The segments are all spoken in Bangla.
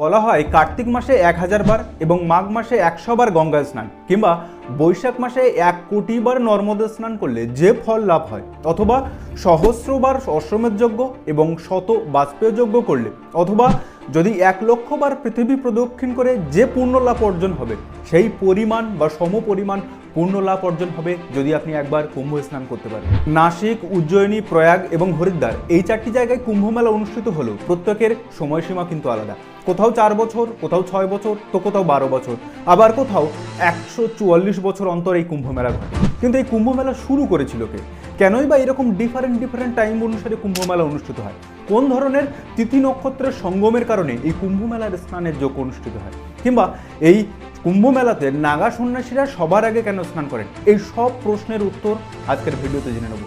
বলা হয় কার্তিক মাসে এক হাজার বার এবং মাঘ মাসে একশো বার গঙ্গা স্নান, কিংবা বৈশাখ মাসে এক কোটি বার নর্মদা স্নান করলে যে ফল লাভ হয়, অথবা সহস্রবার অশ্বমেধ যজ্ঞ এবং শত বাজপেয় যজ্ঞ করলে, অথবা যদি এক লক্ষবার পৃথিবী প্রদক্ষিণ করে যে পূর্ণ লাভ অর্জন হবে, সেই পরিমাণ বা সম পরিমাণ পূর্ণ লাভ অর্জন হবে যদি আপনি একবার কুম্ভ স্নান করতে পারেন। নাসিক, উজ্জয়িনী, প্রয়াগ এবং হরিদ্বার এই চারটি জায়গায় কুম্ভ মেলা অনুষ্ঠিত হলেও প্রত্যেকের সময়সীমা কিন্তু আলাদা। কোথাও চার বছর, কোথাও ছয় বছর, তো কোথাও বারো বছর। আবার কোথাও একশো চুয়াল্লিশ বছর অন্তর এই কুম্ভ মেলা ঘটে। কিন্তু এই কুম্ভ মেলা শুরু করেছিল কে? কেনই বা এরকম ডিফারেন্ট ডিফারেন্ট টাইম অনুসারে কুম্ভ মেলা অনুষ্ঠিত হয়? কোন ধরনের তিথি নক্ষত্রের সঙ্গমের কারণে এই কুম্ভ মেলার স্নানের যোগ অনুষ্ঠিত হয়? কিংবা এই কুম্ভ মেলাতে নাগা সন্ন্যাসীরা সবার আগে কেন স্নান করেন? এই সব প্রশ্নের উত্তর আজকের ভিডিওতে জেনে নেব।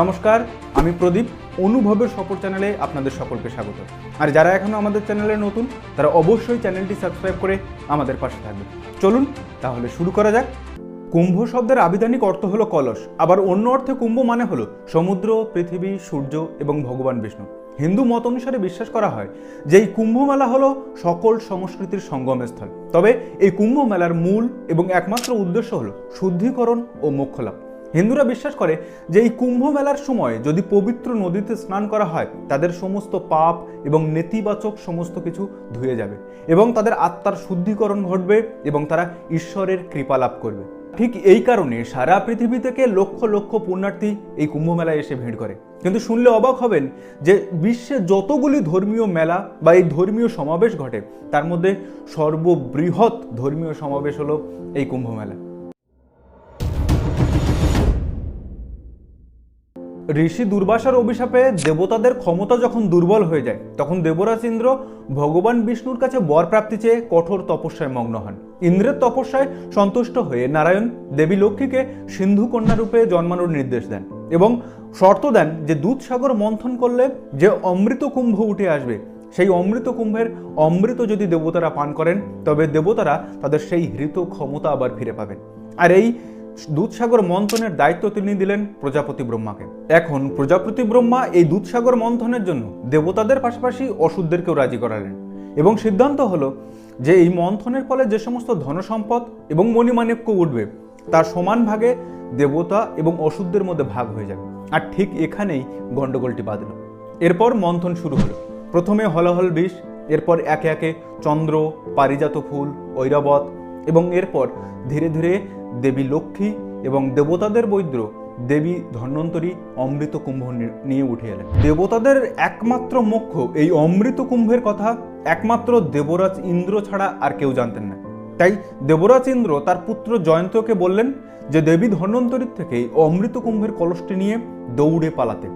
নমস্কার, আমি প্রদীপ, অনুভবের সফর চ্যানেলে আপনাদের সকলকে স্বাগত। আর যারা এখনও আমাদের চ্যানেলে নতুন, তারা অবশ্যই চ্যানেলটি সাবস্ক্রাইব করে আমাদের পাশে থাকবে চলুন, তাহলে শুরু করা যাক। কুম্ভ শব্দের আবিধানিক অর্থ হলো কলস, আবার অন্য অর্থে কুম্ভ মানে হলো সমুদ্র, পৃথিবী, সূর্য এবং ভগবান বিষ্ণু। হিন্দু মত অনুসারে বিশ্বাস করা হয় যে এই কুম্ভ মেলা হলো সকল সংস্কৃতির সঙ্গমস্থল। তবে এই কুম্ভ মেলার মূল এবং একমাত্র উদ্দেশ্য হলো শুদ্ধিকরণ ও মোক্ষ লাভ হিন্দুরা বিশ্বাস করে যে এই কুম্ভ মেলার সময় যদি পবিত্র নদীতে স্নান করা হয়, তাদের সমস্ত পাপ এবং নেতিবাচক সমস্ত কিছু ধুয়ে যাবে এবং তাদের আত্মার শুদ্ধিকরণ ঘটবে এবং তারা ঈশ্বরের কৃপা লাভ করবে। ঠিক এই কারণে সারা পৃথিবী থেকে লক্ষ লক্ষ পুণ্যার্থী এই কুম্ভমেলায় এসে ভিড় করে। কিন্তু শুনলে অবাক হবেন যে বিশ্বে যতগুলি ধর্মীয় মেলা বা এই ধর্মীয় সমাবেশ ঘটে, তার মধ্যে সর্ববৃহৎ ধর্মীয় সমাবেশ হলো এই কুম্ভ ঋষি দুর্বাসার অভিশাপে দেবতাদের ক্ষমতা যখন দুর্বল হয়ে যায়, তখন দেবরাজ ইন্দ্র ভগবান বিষ্ণুর কাছে বর প্রাপ্তি চেয়ে কঠোর তপস্যায় মগ্ন হন। ইন্দ্রের তপস্যায় সন্তুষ্ট হয়ে নারায়ণ দেবী লক্ষ্মীকে সিন্ধু কন্যা রূপে জন্মানোর নির্দেশ দেন এবং শর্ত দেন যে দুধসাগর মন্থন করলে যে অমৃত কুম্ভ উঠে আসবে, সেই অমৃত কুম্ভের অমৃত যদি দেবতারা পান করেন, তবে দেবতারা তাদের সেই হৃত ক্ষমতা আবার ফিরে পাবেন। আর এই দুধসাগর মন্থনের দায়িত্ব তিনি দিলেন প্রজাপতি ব্রহ্মাকে। এখন প্রজাপতি ব্রহ্মা এই দুধসাগর মন্থনের জন্য দেবতাদের পাশাপাশি অসুরদেরকেও রাজি করালেন এবং সিদ্ধান্ত হলো যে এই মন্থনের ফলে যে সমস্ত ধনসম্পদ এবং মণিমাণিক্য উঠবে, তার সমান ভাগে দেবতা এবং অসুরদের মধ্যে ভাগ হয়ে যাবে। আর ঠিক এখানেই গণ্ডগোলটি বাঁধল। এরপর মন্থন শুরু হলো। প্রথমে হলহল বিষ, এরপর একে একে চন্দ্র, পারিজাত ফুল ঐরাবত এবং এরপর ধীরে ধীরে দেবী লক্ষ্মী এবং দেবতাদের বৈদ্য দেবী ধন্বন্তরী অমৃত কুম্ভ নিয়ে উঠে এলেন। দেবতাদের একমাত্র মোক্ষ এই অমৃত কুম্ভের কথা একমাত্র দেবরাজ ইন্দ্র ছাড়া আর কেউ জানতেন না। তাই দেবরাজ ইন্দ্র তার পুত্র জয়ন্তকে বললেন যে, দেবী ধন্বন্তরীর থেকে এই অমৃত কুম্ভের কলসটি নিয়ে দৌড়ে পালাতে।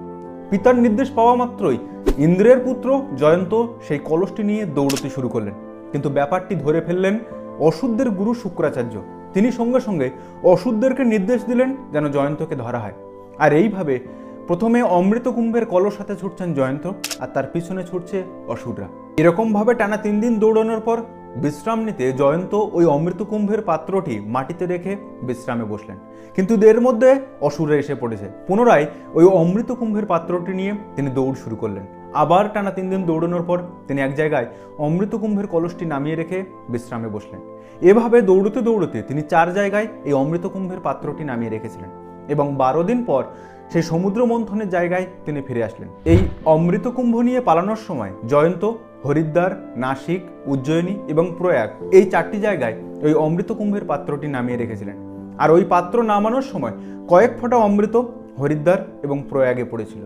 পিতার নির্দেশ পাওয়া মাত্রই ইন্দ্রের পুত্র জয়ন্ত সেই কলসটি নিয়ে দৌড়তে শুরু করলেন। কিন্তু ব্যাপারটি ধরে ফেললেন অশুদ্ধের গুরু শুক্রাচার্য। তিনি সঙ্গে সঙ্গে অশুদ্ধদেরকে নির্দেশ দিলেন যেন জয়ন্তকে ধরা হয়। আর এইভাবে প্রথমে অমৃত কুম্ভের কলস হাতে ছুটছেন জয়ন্ত, আর তার পিছনে ছুটছে অসুররা। এরকমভাবে টানা তিন দিন দৌড়ানোর পর বিশ্রাম নিতে জয়ন্ত ওই অমৃত কুম্ভের পাত্রটি মাটিতে রেখে বিশ্রামে বসলেন। কিন্তু এর মধ্যে অসুররা এসে পড়েছে। পুনরায় ওই অমৃত কুম্ভের পাত্রটি নিয়ে তিনি দৌড় শুরু করলেন। আবার টানা তিন দিন দৌড়ানোর পর তিনি এক জায়গায় অমৃত কুম্ভের কলসটি নামিয়ে রেখে বিশ্রামে বসলেন। এভাবে দৌড়তে দৌড়তে তিনি চার জায়গায় এই অমৃত কুম্ভের পাত্রটি নামিয়ে রেখেছিলেন এবং বারো দিন পর সেই সমুদ্র মন্থনের জায়গায় তিনি ফিরে আসলেন। এই অমৃত কুম্ভ নিয়ে পালানোর সময় জয়ন্ত, হরিদ্বার, নাসিক, উজ্জয়িনী এবং প্রয়াগ এই চারটি জায়গায় ওই অমৃত কুম্ভের পাত্রটি নামিয়ে রেখেছিলেন। আর ওই পাত্র নামানোর সময় কয়েক ফোঁটা অমৃত, হরিদ্বার এবং প্রয়াগে পড়েছিল।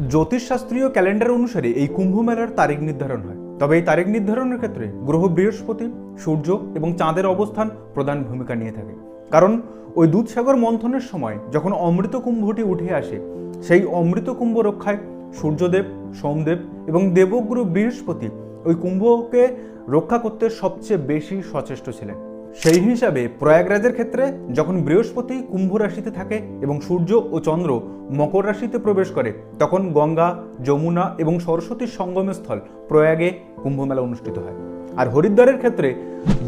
জ্যোতিষশাস্ত্রীয় ক্যালেন্ডার অনুসারে এই কুম্ভ মেলার তারিখ নির্ধারণ হয়। তবে এই তারিখ নির্ধারণের ক্ষেত্রে গ্রহ বৃহস্পতি, সূর্য এবং চাঁদের অবস্থান প্রধান ভূমিকা নিয়ে থাকে। কারণ ওই দুধসাগর মন্থনের সময় যখন অমৃত কুম্ভটি উঠে আসে, সেই অমৃত কুম্ভ রক্ষায় সূর্যদেব, সোমদেব এবং দেবগুরু বৃহস্পতি ওই কুম্ভকে রক্ষা করতে সবচেয়ে বেশি সচেষ্ট ছিলেন। সেই হিসাবে প্রয়াগরাজের ক্ষেত্রে যখন বৃহস্পতি কুম্ভ রাশিতে থাকে এবং সূর্য ও চন্দ্র মকর রাশিতে প্রবেশ করে, তখন গঙ্গা, যমুনা এবং সরস্বতীর সঙ্গমস্থল প্রয়াগে কুম্ভমেলা অনুষ্ঠিত হয়। আর হরিদ্বারের ক্ষেত্রে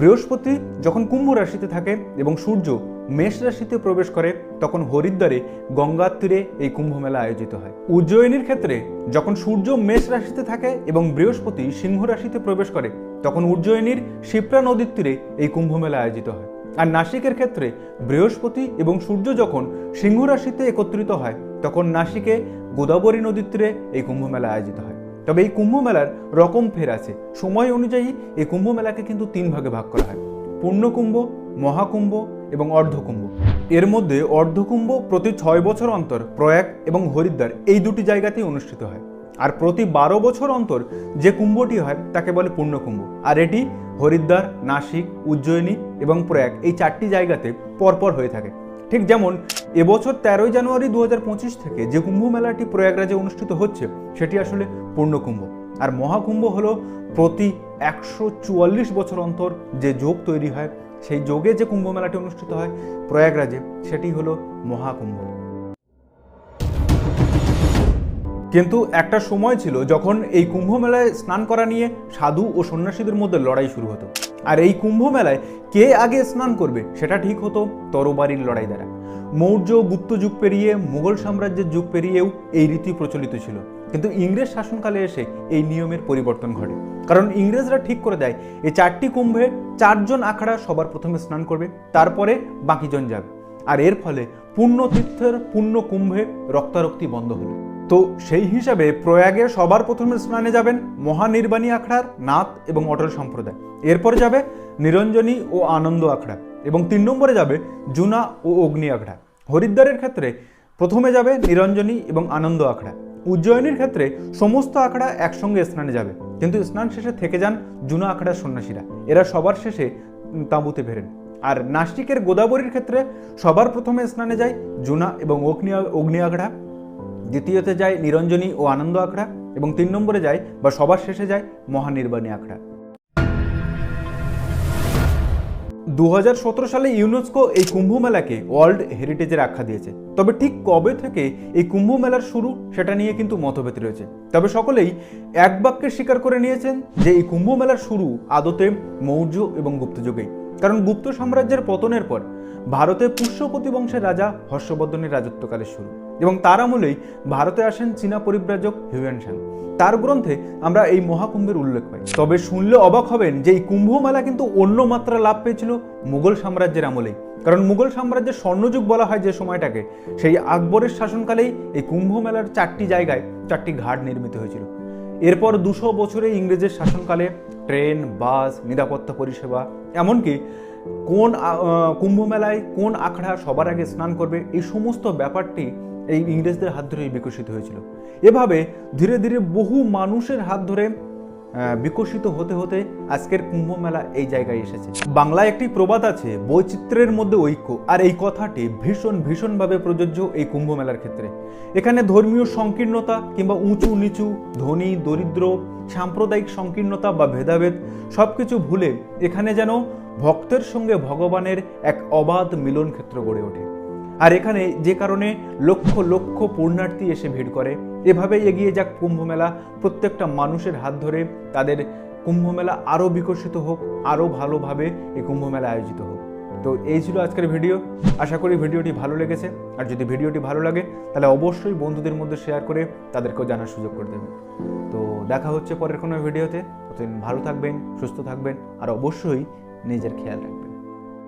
বৃহস্পতি যখন কুম্ভ রাশিতে থাকে এবং সূর্য মেষ রাশিতে প্রবেশ করে, তখন হরিদ্বারে গঙ্গার তীরে এই কুম্ভ মেলা আয়োজিত হয়। উজ্জয়িনীর ক্ষেত্রে যখন সূর্য মেষ রাশিতে থাকে এবং বৃহস্পতি সিংহ রাশিতে প্রবেশ করে তখন উজ্জয়িনীর শিপ্রা নদীর তীরে এই কুম্ভ মেলা আয়োজিত হয়। আর নাসিকের ক্ষেত্রে বৃহস্পতি এবং সূর্য যখন সিংহ রাশিতে একত্রিত হয়, তখন নাসিকে গোদাবরী নদীর তীরে এই কুম্ভ মেলা আয়োজিত হয়। তবে এই কুম্ভ মেলার রকম ফের আছে। সময় অনুযায়ী এই কুম্ভ মেলাকে কিন্তু তিন ভাগে ভাগ করা হয়। পূর্ণকুম্ভ, মহাকুম্ভ এবং অর্ধকুম্ভ। এর মধ্যে অর্ধকুম্ভ প্রতি ছয় বছর অন্তর প্রয়াগ এবং হরিদ্বার এই দুটি জায়গাতেই অনুষ্ঠিত হয়। আর প্রতি বারো বছর অন্তর যে কুম্ভটি হয়, তাকে বলে পূর্ণকুম্ভ। আর এটি হরিদ্বার, নাসিক, উজ্জয়িনী এবং প্রয়াগ, এই চারটি জায়গাতে পরপর হয়ে থাকে। ঠিক যেমন এবছর তেরোই জানুয়ারি দু হাজার পঁচিশ থেকে যে কুম্ভ মেলাটি প্রয়াগরাজে অনুষ্ঠিত হচ্ছে, সেটি আসলে পূর্ণকুম্ভ। আর মহাকুম্ভ হলো প্রতি একশো চুয়াল্লিশ বছর অন্তর যে যোগ তৈরি হয়, সেই যোগে যে কুম্ভ মেলাটি অনুষ্ঠিত হয় প্রয়াগরাজে, সেটি হলো মহাকুম্ভ। কিন্তু একটা সময় ছিল যখন এই কুম্ভ মেলায় স্নান করা নিয়ে সাধু ও সন্ন্যাসীদের মধ্যে লড়াই শুরু হতো। আর এই কুম্ভ মেলায় কে আগে স্নান করবে সেটা ঠিক হতো তরবারির লড়াই দ্বারা। মৌর্য গুপ্ত যুগ পেরিয়ে মুঘল সাম্রাজ্যের যুগ পেরিয়েও এই রীতি প্রচলিত ছিল। কিন্তু ইংরেজ শাসনকালে এসে এই নিয়মের পরিবর্তন ঘটে। কারণ ইংরেজরা ঠিক করে দেয়, এই চারটি কুম্ভে চারজন আখড়া সবার প্রথমে স্নান করবে, তারপরে বাকিজন যাবে। আর এর ফলে পূর্ণ তীর্থের পুণ্য কুম্ভে রক্তারক্তি বন্ধ হলো। তো সেই হিসাবে প্রয়াগে সবার প্রথমে স্নানে যাবেন মহানির্বাণী আখড়ার নাথ এবং অটল সম্প্রদায়। এরপরে যাবে নিরঞ্জনী ও আনন্দ আখড়া এবং তিন নম্বরে যাবে জুনা ও অগ্নি আখড়া। হরিদ্বারের ক্ষেত্রে প্রথমে যাবে নিরঞ্জনী এবং আনন্দ আখড়া। উজ্জয়িনীর ক্ষেত্রে সমস্ত আখড়া একসঙ্গে স্নানে যাবে। কিন্তু স্নান শেষে থেকে যান জুনা আখড়ার সন্ন্যাসীরা। এরা সবার শেষে তাঁবুতে ফেরেন। আর নাস্তিকের গোদাবরীর ক্ষেত্রে সবার প্রথমে স্নানে যায় জুনা এবং অগ্নি অগ্নি আখড়া। দ্বিতীয়তে যায় নিরঞ্জনী ও আনন্দ আখড়া এবং তিন নম্বরে যায় বা সবার শেষে যায় মহানির্বাণী আখড়া। দু হাজার সতেরো সালে ইউনেস্কো এই কুম্ভ মেলাকে ওয়ার্ল্ড হেরিটেজের আখ্যা দিয়েছে। তবে ঠিক কবে থেকে এই কুম্ভ মেলার শুরু সেটা নিয়ে কিন্তু মতভেদ রয়েছে। তবে সকলেই এক বাক্যে স্বীকার করে নিয়েছেন যে এই কুম্ভ মেলার শুরু আদতে মৌর্য এবং গুপ্ত যুগেই। কারণ গুপ্ত সাম্রাজ্যের পতনের পর ভারতে পুষ্যপতি বংশের রাজা হর্ষবর্ধনের রাজত্বকালের শুরু। এবং তার আমলেই ভারতে আসেন চীনা পরিব্রাজক হিউয়েন সাং তার গ্রন্থে আমরা এই মহাকুম্ভের উল্লেখ পাই। তবে শুনলে অবাক হবেন যে এই কুম্ভমেলা কিন্তু অন্য মাত্রা লাভ পেয়েছিল মুঘল সাম্রাজ্যের আমলেই। কারণ মুঘল সাম্রাজ্যের স্বর্ণযুগ বলা হয় যে সময়টাকে সেই আকবরের শাসনকালেই এই কুম্ভমেলার চারটি জায়গায় চারটি ঘাট নির্মিত হয়েছিল। এরপর দুশো বছরে ইংরেজের শাসনকালে ট্রেন বাস নিরাপত্তা পরিষেবা এমনকি কোন আ- আহ, কুম্ভ মেলায় কোন আখড়া সবার আগে স্নান করবে এই সমস্ত ব্যাপারটি এই ইংরেজদের হাত ধরেই বিকশিত হয়েছিল। এভাবে ধীরে ধীরে বহু মানুষের হাত ধরে বিকশিত হতে হতে আজকের কুম্ভ মেলা এই জায়গায় এসেছে। বাংলায় একটি প্রবাদ আছে, বৈচিত্র্যের মধ্যে ঐক্য। আর এই কথাটি ভীষণ ভীষণভাবে প্রযোজ্য এই কুম্ভ মেলার ক্ষেত্রে। এখানে ধর্মীয় সংকীর্ণতা কিংবা উঁচু নিচু, ধনী, দরিদ্র, সাম্প্রদায়িক সংকীর্ণতা বা ভেদাভেদ সব কিছু ভুলে এখানে যেন ভক্তের সঙ্গে ভগবানের এক অবাধ মিলন ক্ষেত্র গড়ে ওঠে। আর এখানে যে কারণে লক্ষ লক্ষ পুণ্যার্থী এসে ভিড় করে। এভাবেই এগিয়ে যাক কুম্ভ মেলা প্রত্যেকটা মানুষের হাত ধরে তাদের কুম্ভ মেলা আরও বিকশিত হোক, আরও ভালোভাবে এই কুম্ভ মেলা আয়োজিত হোক। তো এই ছিল আজকের ভিডিও। আশা করি ভিডিওটি ভালো লেগেছে। আর যদি ভিডিওটি ভালো লাগে, তাহলে অবশ্যই বন্ধুদের মধ্যে শেয়ার করে তাদেরকেও জানার সুযোগ করে দেবেন। তো দেখা হচ্ছে পরের কোনো ভিডিওতে। ততদিন ভালো থাকবেন, সুস্থ থাকবেন, আর অবশ্যই নিজের খেয়াল রাখবেন।